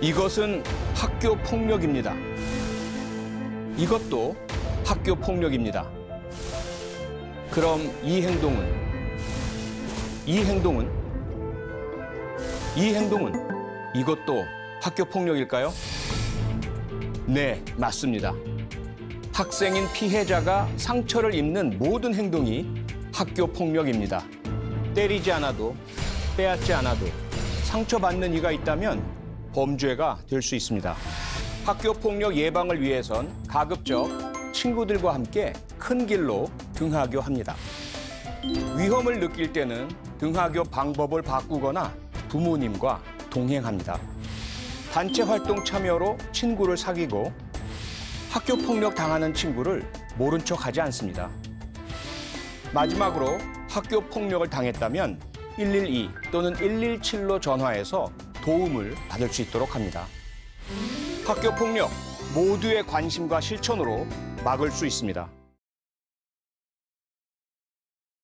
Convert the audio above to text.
이것은 학교 폭력입니다. 이것도 학교 폭력입니다. 그럼 이 행동은 이 행동은 이 행동은 이것도 학교 폭력일까요? 네, 맞습니다. 학생인 피해자가 상처를 입는 모든 행동이 학교 폭력입니다. 때리지 않아도 빼앗지 않아도 상처받는 이가 있다면 범죄가 될 수 있습니다. 학교 폭력 예방을 위해선 가급적 친구들과 함께 큰 길로 등하교합니다. 위험을 느낄 때는 등하교 방법을 바꾸거나 부모님과 동행합니다. 단체 활동 참여로 친구를 사귀고 학교 폭력 당하는 친구를 모른 척 하지 않습니다. 마지막으로 학교 폭력을 당했다면 112 또는 117로 전화해서 도움을 받을 수 있도록 합니다. 학교 폭력 모두의 관심과 실천으로 막을 수 있습니다.